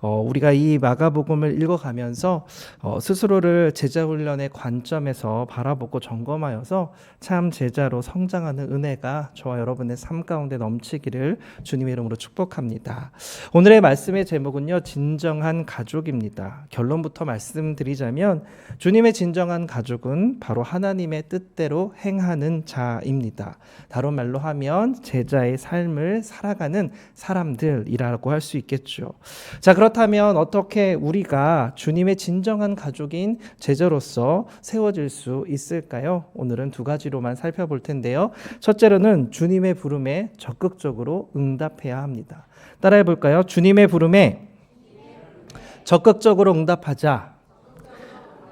어, 우리가 이 마가복음을 읽어가면서 어, 스스로를 제자 훈련의 관점에서 바라보고 점검하여서 참 제자로 성장하는 은혜가 저와 여러분의 삶 가운데 넘치기를 주님의 이름으로 축복합니다. 오늘의 말씀의 제목은요, 진정한 가족입니다. 결론부터 말씀드리자면 주님의 진정한 가족은 바로 하나님의 뜻대로 행하는 자입니다. 다른 말로 하면 제자의 삶을 살아가는 사람들이라고 할 수 있겠죠. 자, 그렇 다면 어떻게 우리가 주님의 진정한 가족인 제자로서 세워질 수 있을까요? 오늘은 두 가지로만 살펴볼 텐데요. 첫째로는 주님의 부름에 적극적으로 응답해야 합니다. 따라해 볼까요? 주님의 부름에 적극적으로 응답하자.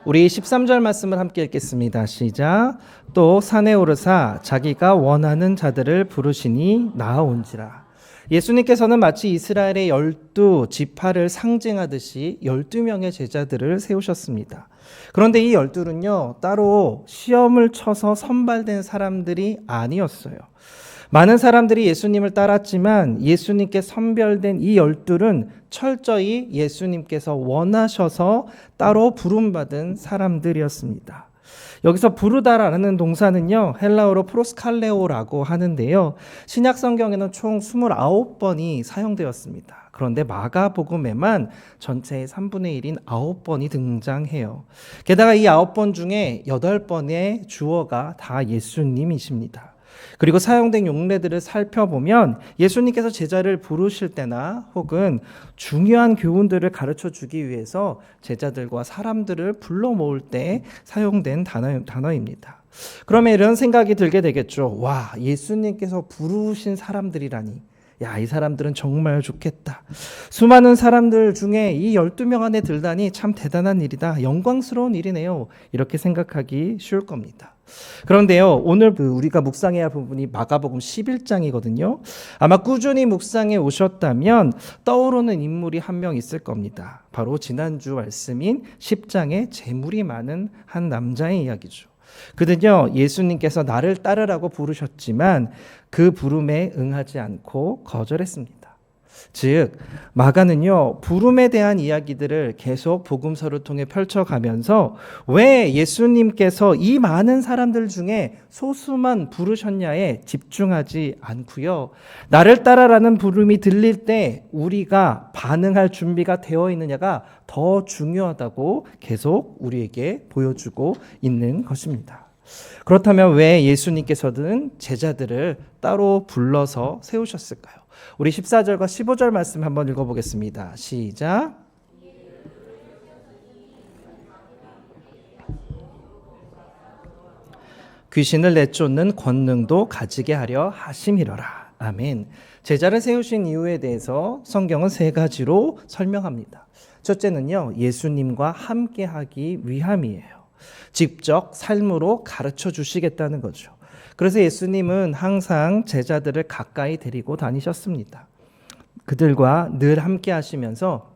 우리 13절 말씀을 함께 읽겠습니다. 시작. 또 산에 오르사 자기가 원하는 자들을 부르시니 나아온지라. 예수님께서는 마치 이스라엘의 열두 지파를 상징하듯이 열두 명의 제자들을 세우셨습니다. 그런데 이 열둘은요, 따로 시험을 쳐서 선발된 사람들이 아니었어요. 많은 사람들이 예수님을 따랐지만 예수님께 선별된 이 열둘은 철저히 예수님께서 원하셔서 따로 부름받은 사람들이었습니다. 여기서 부르다라는 동사는요, 헬라어로 프로스칼레오라고 하는데요. 신약 성경에는 총 29번이 사용되었습니다. 그런데 마가복음에만 전체의 3분의 1인 9번이 등장해요. 게다가 이 9번 중에 8번의 주어가 다 예수님이십니다. 그리고 사용된 용례들을 살펴보면 예수님께서 제자를 부르실 때나 혹은 중요한 교훈들을 가르쳐 주기 위해서 제자들과 사람들을 불러 모을 때 사용된 단어, 단어입니다. 그러면 이런 생각이 들게 되겠죠. 와, 예수님께서 부르신 사람들이라니. 야, 이 사람들은 정말 좋겠다. 수많은 사람들 중에 이 12명 안에 들다니 참 대단한 일이다. 영광스러운 일이네요. 이렇게 생각하기 쉬울 겁니다. 그런데요, 오늘 그 우리가 묵상해야 할 부분이 마가복음 11장이거든요. 아마 꾸준히 묵상해 오셨다면 떠오르는 인물이 한 명 있을 겁니다. 바로 지난주 말씀인 10장에 재물이 많은 한 남자의 이야기죠. 그는요, 예수님께서 나를 따르라고 부르셨지만 그 부름에 응하지 않고 거절했습니다. 즉, 마가는요, 부름에 대한 이야기들을 계속 복음서를 통해 펼쳐가면서 왜 예수님께서 이 많은 사람들 중에 소수만 부르셨냐에 집중하지 않고요. 나를 따라라는 부름이 들릴 때 우리가 반응할 준비가 되어 있느냐가 더 중요하다고 계속 우리에게 보여주고 있는 것입니다. 그렇다면 왜 예수님께서는 제자들을 따로 불러서 세우셨을까요? 우리 14절과 15절 말씀 한번 읽어보겠습니다. 시작. 귀신을 내쫓는 권능도 가지게 하려 하심이러라. 아멘. 제자를 세우신 이유에 대해서 성경은 세 가지로 설명합니다. 첫째는요, 예수님과 함께 하기 위함이에요. 직접 삶으로 가르쳐 주시겠다는 거죠. 그래서 예수님은 항상 제자들을 가까이 데리고 다니셨습니다. 그들과 늘 함께 하시면서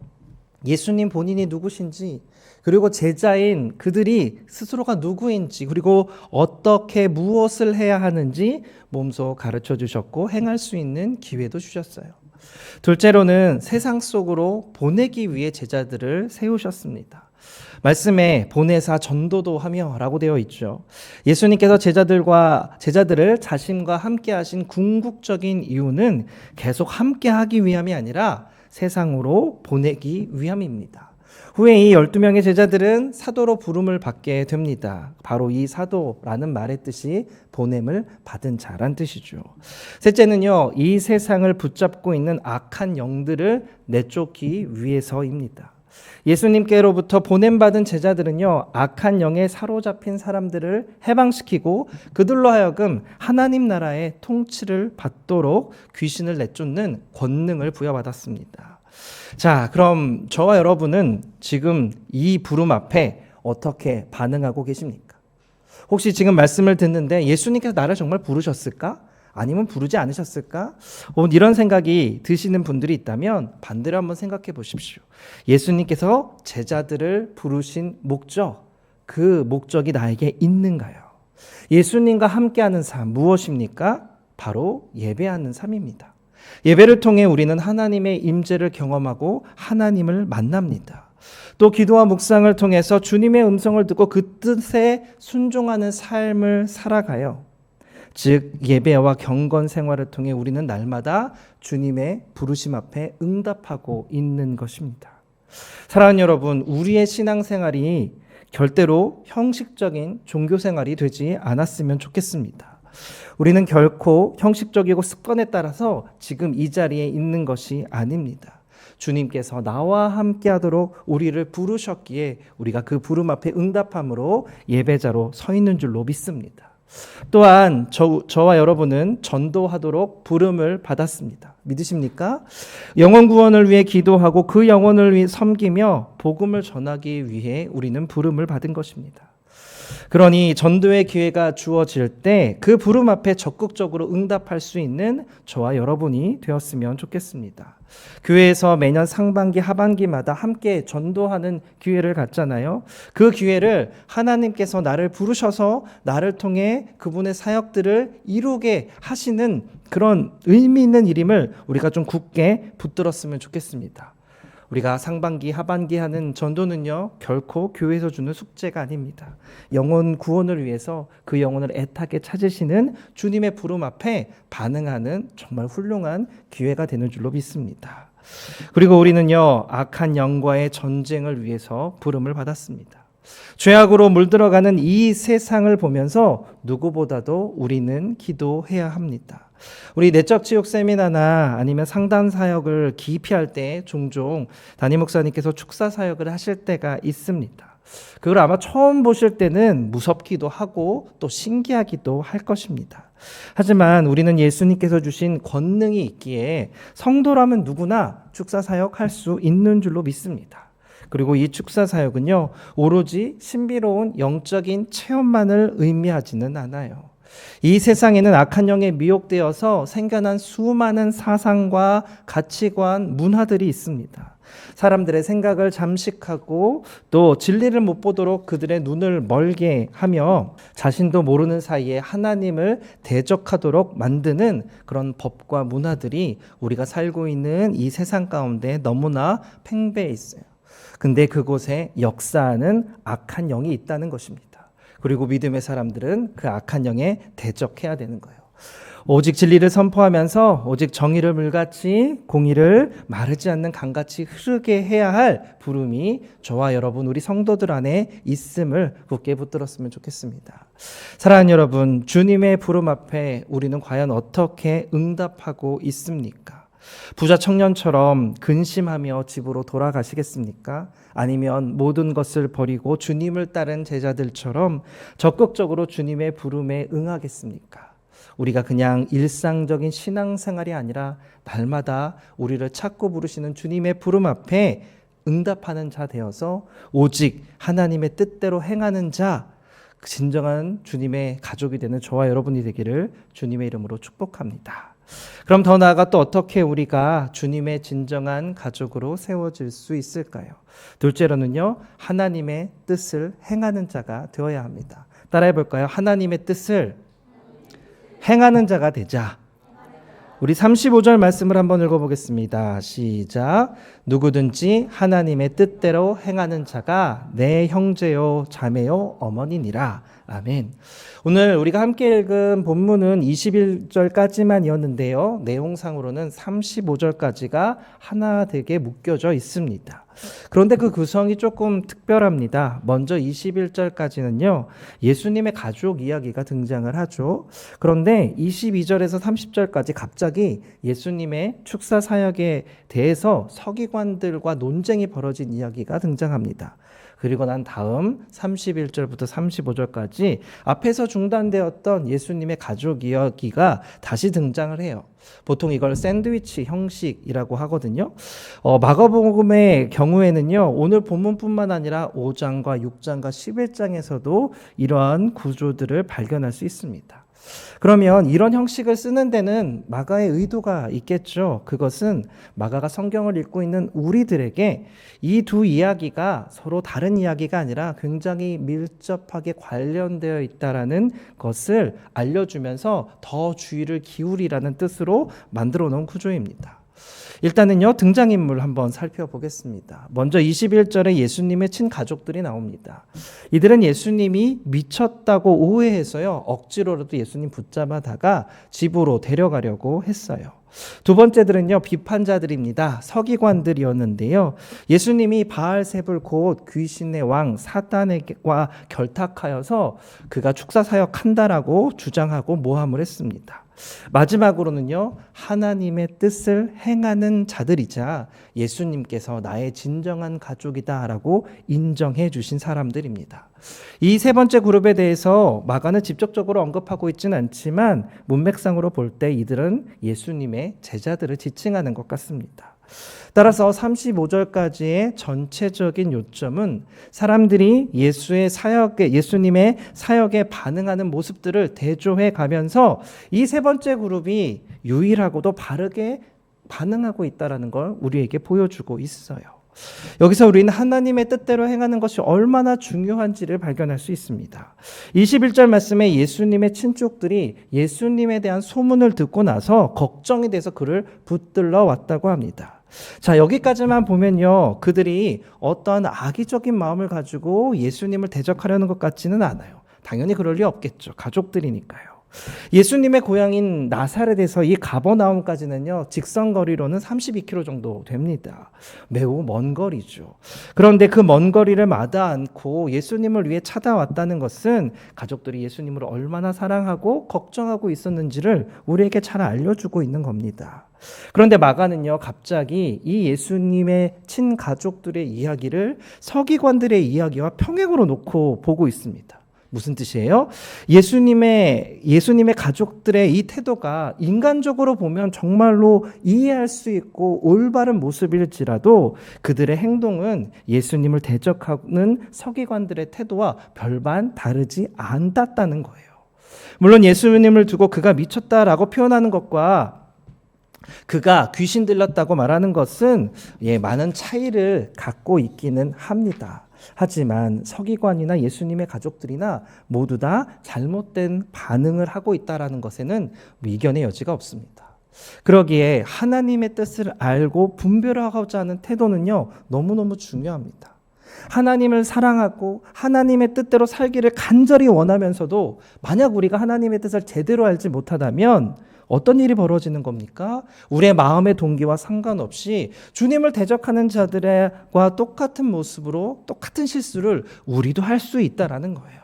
예수님 본인이 누구신지 그리고 제자인 그들이 스스로가 누구인지 그리고 어떻게 무엇을 해야 하는지 몸소 가르쳐 주셨고 행할 수 있는 기회도 주셨어요. 둘째로는 세상 속으로 보내기 위해 제자들을 세우셨습니다. 말씀에 보내사 전도도 하며라고 되어 있죠. 예수님께서 제자들과 제자들을 자신과 함께 하신 궁극적인 이유는 계속 함께 하기 위함이 아니라 세상으로 보내기 위함입니다. 후에 이 12명의 제자들은 사도로 부름을 받게 됩니다. 바로 이 사도라는 말의 뜻이 보냄을 받은 자란 뜻이죠. 셋째는요, 이 세상을 붙잡고 있는 악한 영들을 내쫓기 위해서입니다. 예수님께로부터 보냄받은 제자들은요, 악한 영에 사로잡힌 사람들을 해방시키고 그들로 하여금 하나님 나라의 통치를 받도록 귀신을 내쫓는 권능을 부여받았습니다. 자, 그럼 저와 여러분은 지금 이 부름 앞에 어떻게 반응하고 계십니까? 혹시 지금 말씀을 듣는데 예수님께서 나를 정말 부르셨을까? 아니면 부르지 않으셨을까? 어, 이런 생각이 드시는 분들이 있다면 반대로 한번 생각해 보십시오. 예수님께서 제자들을 부르신 목적, 그 목적이 나에게 있는가요? 예수님과 함께하는 삶 무엇입니까? 바로 예배하는 삶입니다. 예배를 통해 우리는 하나님의 임재를 경험하고 하나님을 만납니다. 또 기도와 묵상을 통해서 주님의 음성을 듣고 그 뜻에 순종하는 삶을 살아가요. 즉 예배와 경건 생활을 통해 우리는 날마다 주님의 부르심 앞에 응답하고 있는 것입니다. 사랑하는 여러분, 우리의 신앙생활이 결대로 형식적인 종교 생활이 되지 않았으면 좋겠습니다. 우리는 결코 형식적이고 습관에 따라서 지금 이 자리에 있는 것이 아닙니다. 주님께서 나와 함께 하도록 우리를 부르셨기에 우리가 그 부름 앞에 응답함으로 예배자로 서 있는 줄로 믿습니다. 또한 저, 저와 여러분은 전도하도록 부름을 받았습니다. 믿으십니까? 영혼 구원을 위해 기도하고 그 영혼을 위해 섬기며 복음을 전하기 위해 우리는 부름을 받은 것입니다. 그러니 전도의 기회가 주어질 때 그 부름 앞에 적극적으로 응답할 수 있는 저와 여러분이 되었으면 좋겠습니다. 교회에서 매년 상반기, 하반기마다 함께 전도하는 기회를 갖잖아요. 그 기회를 하나님께서 나를 부르셔서 나를 통해 그분의 사역들을 이루게 하시는 그런 의미 있는 일임을 우리가 좀 굳게 붙들었으면 좋겠습니다. 우리가 상반기, 하반기 하는 전도는요, 결코 교회에서 주는 숙제가 아닙니다. 영혼 구원을 위해서 그 영혼을 애타게 찾으시는 주님의 부름 앞에 반응하는 정말 훌륭한 기회가 되는 줄로 믿습니다. 그리고 우리는요, 악한 영과의 전쟁을 위해서 부름을 받았습니다. 죄악으로 물들어가는 이 세상을 보면서 누구보다도 우리는 기도해야 합니다. 우리 내적 치유 세미나나 아니면 상담 사역을 깊이 할 때 종종 담임 목사님께서 축사 사역을 하실 때가 있습니다. 그걸 아마 처음 보실 때는 무섭기도 하고 또 신기하기도 할 것입니다. 하지만 우리는 예수님께서 주신 권능이 있기에 성도라면 누구나 축사 사역할 수 있는 줄로 믿습니다. 그리고 이 축사 사역은요, 오로지 신비로운 영적인 체험만을 의미하지는 않아요. 이 세상에는 악한 영에 미혹되어서 생겨난 수많은 사상과 가치관, 문화들이 있습니다. 사람들의 생각을 잠식하고 또 진리를 못 보도록 그들의 눈을 멀게 하며 자신도 모르는 사이에 하나님을 대적하도록 만드는 그런 법과 문화들이 우리가 살고 있는 이 세상 가운데 너무나 팽배해 있어요. 근데 그곳에 역사하는 악한 영이 있다는 것입니다. 그리고 믿음의 사람들은 그 악한 영에 대적해야 되는 거예요. 오직 진리를 선포하면서 오직 정의를 물같이 공의를 마르지 않는 강같이 흐르게 해야 할 부름이 저와 여러분 우리 성도들 안에 있음을 굳게 붙들었으면 좋겠습니다. 사랑하는 여러분, 주님의 부름 앞에 우리는 과연 어떻게 응답하고 있습니까? 부자 청년처럼 근심하며 집으로 돌아가시겠습니까? 아니면 모든 것을 버리고 주님을 따른 제자들처럼 적극적으로 주님의 부름에 응하겠습니까? 우리가 그냥 일상적인 신앙생활이 아니라 날마다 우리를 찾고 부르시는 주님의 부름 앞에 응답하는 자 되어서 오직 하나님의 뜻대로 행하는 자, 진정한 주님의 가족이 되는 저와 여러분이 되기를 주님의 이름으로 축복합니다. 그럼 더 나아가 또 어떻게 우리가 주님의 진정한 가족으로 세워질 수 있을까요? 둘째로는요, 하나님의 뜻을 행하는 자가 되어야 합니다. 따라해 볼까요? 하나님의 뜻을 행하는 자가 되자. 우리 35절 말씀을 한번 읽어보겠습니다. 시작. 누구든지 하나님의 뜻대로 행하는 자가 내 형제요, 자매요, 어머니니라. 아멘. 오늘 우리가 함께 읽은 본문은 21절까지만이었는데요. 내용상으로는 35절까지가 하나 되게 묶여져 있습니다. 그런데 그 구성이 조금 특별합니다. 먼저 21절까지는요, 예수님의 가족 이야기가 등장을 하죠. 그런데 22절에서 30절까지 갑자기 예수님의 축사 사역에 대해서 서기관들과 논쟁이 벌어진 이야기가 등장합니다. 그리고 난 다음 31절부터 35절까지 앞에서 중단되었던 예수님의 가족 이야기가 다시 등장을 해요. 보통 이걸 샌드위치 형식이라고 하거든요. 어, 마가복음의 경우에는요, 오늘 본문뿐만 아니라 5장과 6장과 11장에서도 이러한 구조들을 발견할 수 있습니다. 그러면 이런 형식을 쓰는 데는 마가의 의도가 있겠죠. 그것은 마가가 성경을 읽고 있는 우리들에게 이 두 이야기가 서로 다른 이야기가 아니라 굉장히 밀접하게 관련되어 있다라는 것을 알려주면서 더 주의를 기울이라는 뜻으로 만들어 놓은 구조입니다. 일단은요, 등장인물 한번 살펴보겠습니다. 먼저 21절에 예수님의 친가족들이 나옵니다. 이들은 예수님이 미쳤다고 오해해서요, 억지로라도 예수님 붙잡아다가 집으로 데려가려고 했어요. 두 번째들은요, 비판자들입니다. 서기관들이었는데요. 예수님이 바알세불 곧 귀신의 왕 사탄과 결탁하여서 그가 축사 사역 한다라고 주장하고 모함을 했습니다. 마지막으로는요, 하나님의 뜻을 행하는 자들이자 예수님께서 나의 진정한 가족이다라고 인정해 주신 사람들입니다. 이 세 번째 그룹에 대해서 마가는 직접적으로 언급하고 있지는 않지만 문맥상으로 볼 때 이들은 예수님의 제자들을 지칭하는 것 같습니다. 따라서 35절까지의 전체적인 요점은 사람들이 예수의 사역에 예수님의 사역에 반응하는 모습들을 대조해 가면서 이 세 번째 그룹이 유일하고도 바르게 반응하고 있다라는 걸 우리에게 보여주고 있어요. 여기서 우리는 하나님의 뜻대로 행하는 것이 얼마나 중요한지를 발견할 수 있습니다. 21절 말씀에 예수님의 친족들이 예수님에 대한 소문을 듣고 나서 걱정이 돼서 그를 붙들러 왔다고 합니다. 자, 여기까지만 보면요. 그들이 어떠한 악의적인 마음을 가지고 예수님을 대적하려는 것 같지는 않아요. 당연히 그럴 리 없겠죠. 가족들이니까요. 예수님의 고향인 나사렛에서 이 가버나움까지는요, 직선 거리로는 32km 정도 됩니다. 매우 먼 거리죠. 그런데 그 먼 거리를 마다 않고 예수님을 위해 찾아왔다는 것은 가족들이 예수님을 얼마나 사랑하고 걱정하고 있었는지를 우리에게 잘 알려주고 있는 겁니다. 그런데 마가는요, 갑자기 이 예수님의 친가족들의 이야기를 서기관들의 이야기와 평행으로 놓고 보고 있습니다. 무슨 뜻이에요? 예수님의 예수님의 가족들의 이 태도가 인간적으로 보면 정말로 이해할 수 있고 올바른 모습일지라도 그들의 행동은 예수님을 대적하는 서기관들의 태도와 별반 다르지 않았다는 거예요. 물론 예수님을 두고 그가 미쳤다라고 표현하는 것과 그가 귀신 들렸다고 말하는 것은 예, 많은 차이를 갖고 있기는 합니다. 하지만 서기관이나 예수님의 가족들이나 모두 다 잘못된 반응을 하고 있다라는 것에는 미견의 여지가 없습니다. 그러기에 하나님의 뜻을 알고 분별하고자 하는 태도는요, 너무너무 중요합니다. 하나님을 사랑하고 하나님의 뜻대로 살기를 간절히 원하면서도 만약 우리가 하나님의 뜻을 제대로 알지 못하다면 어떤 일이 벌어지는 겁니까? 우리의 마음의 동기와 상관없이 주님을 대적하는 자들과 똑같은 모습으로 똑같은 실수를 우리도 할 수 있다라는 거예요.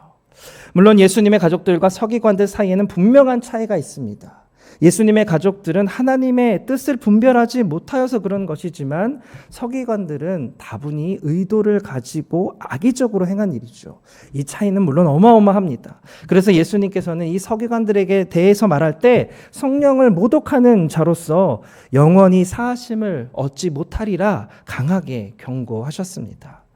물론 예수님의 가족들과 서기관들 사이에는 분명한 차이가 있습니다. 예수님의 가족들은 하나님의 뜻을 분별하지 못하여서 그런 것이지만 서기관들은 다분히 의도를 가지고 악의적으로 행한 일이죠. 이 차이는 물론 어마어마합니다. 그래서 예수님께서는 이 서기관들에게 대해서 말할 때 성령을 모독하는 자로서 영원히 사하심을 얻지 못하리라 강하게 경고하셨습니다.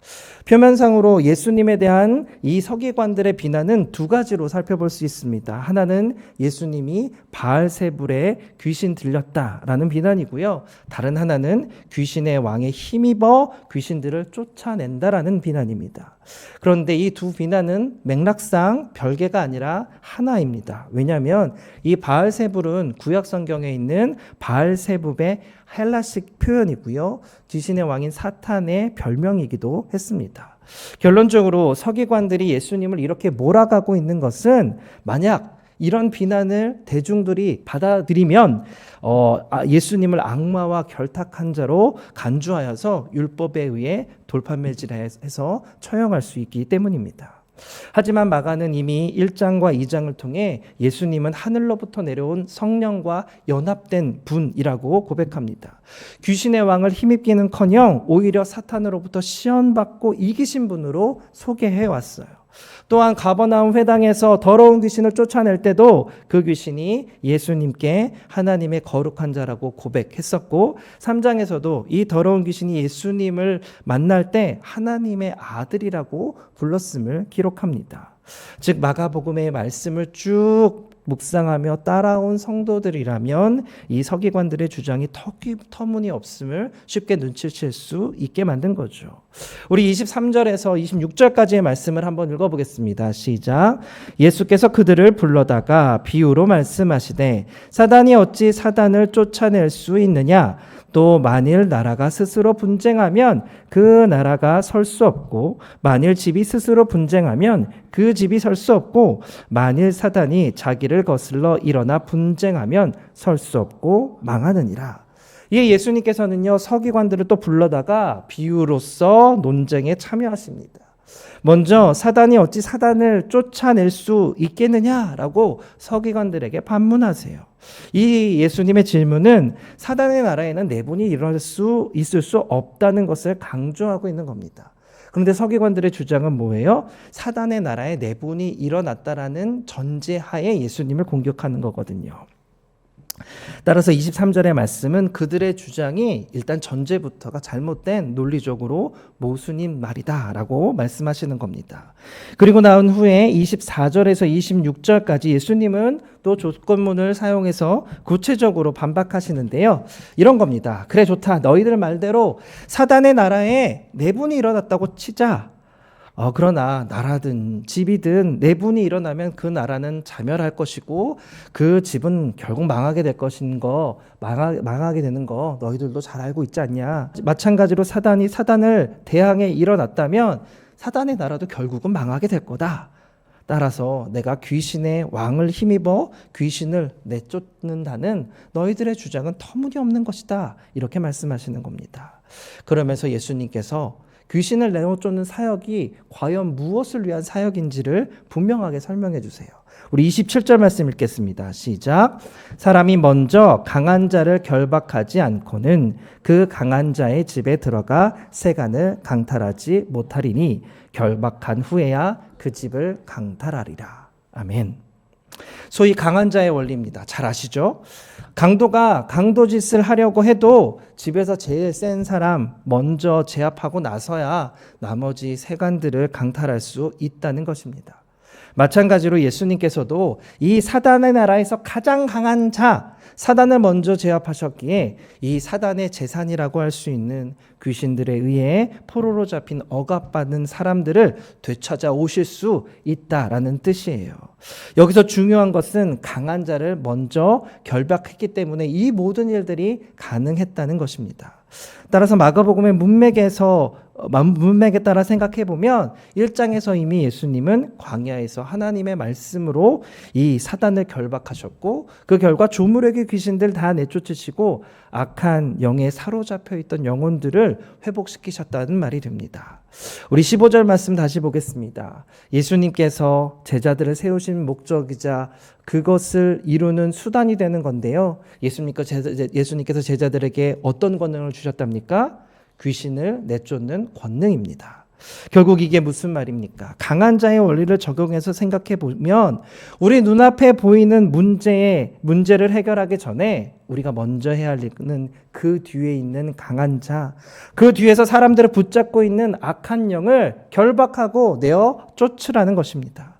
표면상으로 예수님에 대한 이 서기관들의 비난은 두 가지로 살펴볼 수 있습니다. 하나는 예수님이 바알세불에 귀신 들렸다라는 비난이고요. 다른 하나는 귀신의 왕에 힘입어 귀신들을 쫓아낸다라는 비난입니다. 그런데 이 두 비난은 맥락상 별개가 아니라 하나입니다. 왜냐하면 이 바알세불은 구약 성경에 있는 바알세불의 헬라식 표현이고요. 귀신의 왕인 사탄의 별명이기도 했습니다. 결론적으로 서기관들이 예수님을 이렇게 몰아가고 있는 것은 만약 이런 비난을 대중들이 받아들이면 어, 아, 예수님을 악마와 결탁한 자로 간주하여서 율법에 의해 돌판매질해서 처형할 수 있기 때문입니다. 하지만 마가는 이미 1장과 2장을 통해 예수님은 하늘로부터 내려온 성령과 연합된 분이라고 고백합니다. 귀신의 왕을 힘입기는 커녕 오히려 사탄으로부터 시험받고 이기신 분으로 소개해 왔어요. 또한 가버나움 회당에서 더러운 귀신을 쫓아낼 때도 그 귀신이 예수님께 하나님의 거룩한 자라고 고백했었고 3장에서도 이 더러운 귀신이 예수님을 만날 때 하나님의 아들이라고 불렀음을 기록합니다. 즉 마가복음의 말씀을 쭉 묵상하며 따라온 성도들이라면 이 서기관들의 주장이 터기, 터무니없음을 쉽게 눈치챌 수 있게 만든 거죠. 우리 23절에서 26절까지의 말씀을 한번 읽어보겠습니다. 시작. 예수께서 그들을 불러다가 비유로 말씀하시되 사단이 어찌 사단을 쫓아낼 수 있느냐? 또 만일 나라가 스스로 분쟁하면 그 나라가 설 수 없고 만일 집이 스스로 분쟁하면 그 집이 설 수 없고 만일 사단이 자기를 거슬러 일어나 분쟁하면 설 수 없고 망하느니라. 이에 예수님께서는요 서기관들을 또 불러다가 비유로서 논쟁에 참여하십니다. 먼저 사단이 어찌 사단을 쫓아낼 수 있겠느냐라고 서기관들에게 반문하세요. 이 예수님의 질문은 사단의 나라에는 내분이 일어날 수 있을 수 없다는 것을 강조하고 있는 겁니다. 그런데 서기관들의 주장은 뭐예요? 사단의 나라에 내분이 일어났다라는 전제하에 예수님을 공격하는 거거든요. 따라서 23절의 말씀은 그들의 주장이 일단 전제부터가 잘못된 논리적으로 모순인 말이다라고 말씀하시는 겁니다. 그리고 나온 후에 24절에서 26절까지 예수님은 또 조건문을 사용해서 구체적으로 반박하시는데요. 이런 겁니다. 그래 좋다. 너희들 말대로 사단의 나라에 내분이 일어났다고 치자. 어, 그러나 나라든 집이든 내분이 일어나면 그 나라는 자멸할 것이고 그 집은 결국 망하게 될 것인 거 망하, 망하게 되는 거 너희들도 잘 알고 있지 않냐? 마찬가지로 사단이 사단을 대항해 일어났다면 사단의 나라도 결국은 망하게 될 거다. 따라서 내가 귀신의 왕을 힘입어 귀신을 내쫓는다는 너희들의 주장은 터무니없는 것이다. 이렇게 말씀하시는 겁니다. 그러면서 예수님께서 귀신을 내쫓는 사역이 과연 무엇을 위한 사역인지를 분명하게 설명해 주세요. 우리 27절 말씀 읽겠습니다. 시작. 사람이 먼저 강한 자를 결박하지 않고는 그 강한 자의 집에 들어가 세간을 강탈하지 못하리니 결박한 후에야 그 집을 강탈하리라. 아멘. 소위 강한 자의 원리입니다. 잘 아시죠? 강도가 강도 짓을 하려고 해도 집에서 제일 센 사람 먼저 제압하고 나서야 나머지 세간들을 강탈할 수 있다는 것입니다. 마찬가지로 예수님께서도 이 사단의 나라에서 가장 강한 자, 사단을 먼저 제압하셨기에 이 사단의 재산이라고 할 수 있는 귀신들에 의해 포로로 잡힌 억압받는 사람들을 되찾아 오실 수 있다라는 뜻이에요. 여기서 중요한 것은 강한 자를 먼저 결박했기 때문에 이 모든 일들이 가능했다는 것입니다. 따라서 마가복음의 문맥에서 어, 문맥에 따라 생각해 보면 1장에서 이미 예수님은 광야에서 하나님의 말씀으로 이 사단을 결박하셨고 그 결과 조물에게 귀신들 다 내쫓으시고 악한 영에 사로잡혀 있던 영혼들을 회복시키셨다는 말이 됩니다. 우리 15절 말씀 다시 보겠습니다. 예수님께서 제자들을 세우신 목적이자 그것을 이루는 수단이 되는 건데요. 예수님께서 제자들에게 어떤 권능을 주셨답니까? 귀신을 내쫓는 권능입니다. 결국 이게 무슨 말입니까? 강한 자의 원리를 적용해서 생각해 보면 우리 눈앞에 보이는 문제에 문제를 해결하기 전에 우리가 먼저 해야 할 일은 그 뒤에 있는 강한 자, 그 뒤에서 사람들을 붙잡고 있는 악한 영을 결박하고 내어 쫓으라는 것입니다.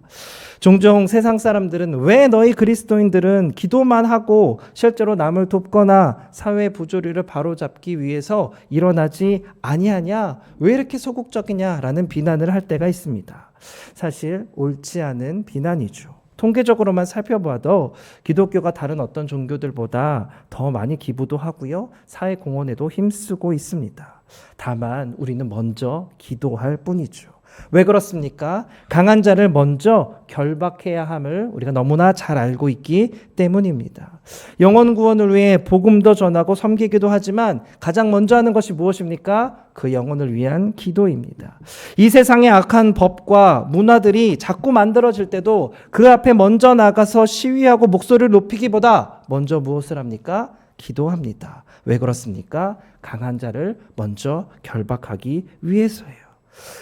종종 세상 사람들은 왜 너희 그리스도인들은 기도만 하고 실제로 남을 돕거나 사회 부조리를 바로잡기 위해서 일어나지 아니하냐? 왜 이렇게 소극적이냐라는 비난을 할 때가 있습니다. 사실 옳지 않은 비난이죠. 통계적으로만 살펴봐도 기독교가 다른 어떤 종교들보다 더 많이 기부도 하고요. 사회 공헌에도 힘쓰고 있습니다. 다만 우리는 먼저 기도할 뿐이죠. 왜 그렇습니까? 강한 자를 먼저 결박해야 함을 우리가 너무나 잘 알고 있기 때문입니다. 영혼 구원을 위해 복음도 전하고 섬기기도 하지만 가장 먼저 하는 것이 무엇입니까? 그 영혼을 위한 기도입니다. 이 세상의 악한 법과 문화들이 자꾸 만들어질 때도 그 앞에 먼저 나가서 시위하고 목소리를 높이기보다 먼저 무엇을 합니까? 기도합니다. 왜 그렇습니까? 강한 자를 먼저 결박하기 위해서예요.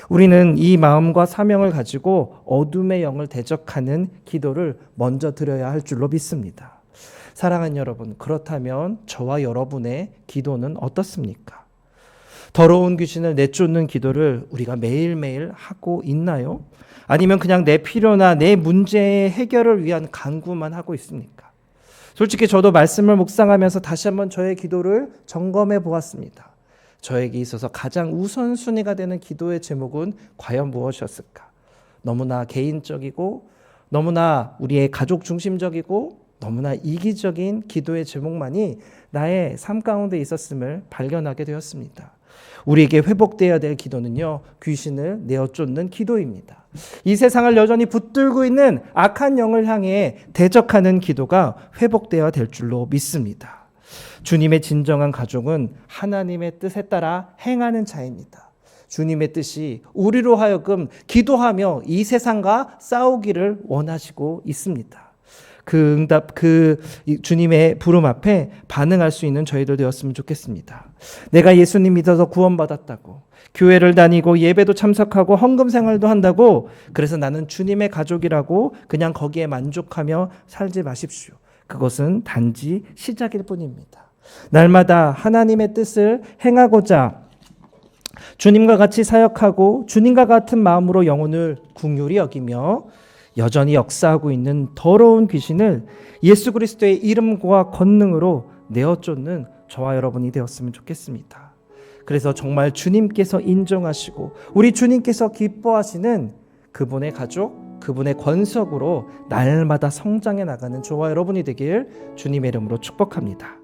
우리는 이 마음과 사명을 가지고 어둠의 영을 대적하는 기도를 먼저 드려야 할 줄로 믿습니다. 사랑하는 여러분, 그렇다면 저와 여러분의 기도는 어떻습니까? 더러운 귀신을 내쫓는 기도를 우리가 매일매일 하고 있나요? 아니면 그냥 내 필요나 내 문제의 해결을 위한 간구만 하고 있습니까? 솔직히 저도 말씀을 묵상하면서 다시 한번 저의 기도를 점검해 보았습니다. 저에게 있어서 가장 우선순위가 되는 기도의 제목은 과연 무엇이었을까? 너무나 개인적이고 너무나 우리의 가족 중심적이고 너무나 이기적인 기도의 제목만이 나의 삶 가운데 있었음을 발견하게 되었습니다. 우리에게 회복되어야 될 기도는요, 귀신을 내어 쫓는 기도입니다. 이 세상을 여전히 붙들고 있는 악한 영을 향해 대적하는 기도가 회복되어야 될 줄로 믿습니다. 주님의 진정한 가족은 하나님의 뜻에 따라 행하는 자입니다. 주님의 뜻이 우리로 하여금 기도하며 이 세상과 싸우기를 원하시고 있습니다. 그 응답, 그 주님의 부름 앞에 반응할 수 있는 저희들 되었으면 좋겠습니다. 내가 예수님 믿어서 구원받았다고, 교회를 다니고 예배도 참석하고 헌금 생활도 한다고, 그래서 나는 주님의 가족이라고 그냥 거기에 만족하며 살지 마십시오. 그것은 단지 시작일 뿐입니다. 날마다 하나님의 뜻을 행하고자 주님과 같이 사역하고 주님과 같은 마음으로 영혼을 궁휼히 여기며 여전히 역사하고 있는 더러운 귀신을 예수 그리스도의 이름과 권능으로 내어 쫓는 저와 여러분이 되었으면 좋겠습니다. 그래서 정말 주님께서 인정하시고 우리 주님께서 기뻐하시는 그분의 가족, 그분의 권석으로 날마다 성장해 나가는 저와 여러분이 되길 주님의 이름으로 축복합니다.